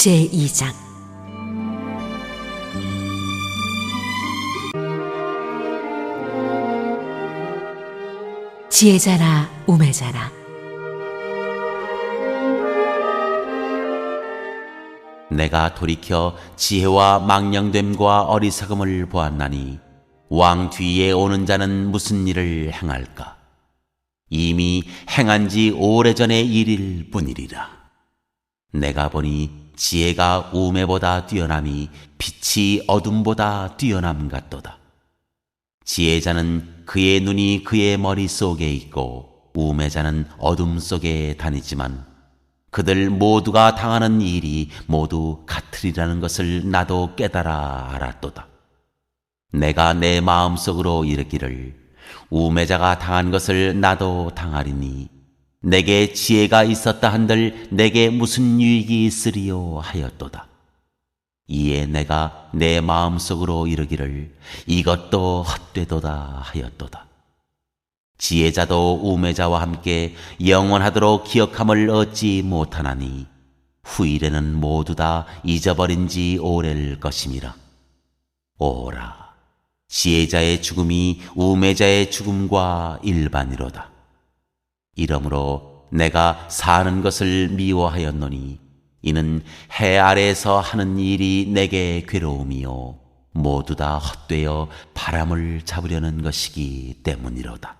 제2장 지혜자라 우매자라 내가 돌이켜 지혜와 망령됨과 어리석음을 보았나니 왕 뒤에 오는 자는 무슨 일을 행할까? 이미 행한 지 오래전의 일일 뿐이리라. 내가 보니 지혜가 우매보다 뛰어남이 빛이 어둠보다 뛰어남 같도다. 지혜자는 그의 눈이 그의 머릿속에 있고 우매자는 어둠 속에 다니지만 그들 모두가 당하는 일이 모두 같으리라는 것을 나도 깨달아 알았도다. 내가 내 마음속으로 이르기를 우매자가 당한 것을 나도 당하리니 내게 지혜가 있었다 한들 내게 무슨 유익이 있으리요 하였도다. 이에 내가 내 마음속으로 이르기를 이것도 헛되도다 하였도다. 지혜자도 우매자와 함께 영원하도록 기억함을 얻지 못하나니 후일에는 모두 다 잊어버린 지 오래일 것임이라. 오라, 지혜자의 죽음이 우매자의 죽음과 일반이로다. 이러므로 내가 사는 것을 미워하였노니 이는 해 아래에서 하는 일이 내게 괴로움이요 모두 다 헛되어 바람을 잡으려는 것이기 때문이로다.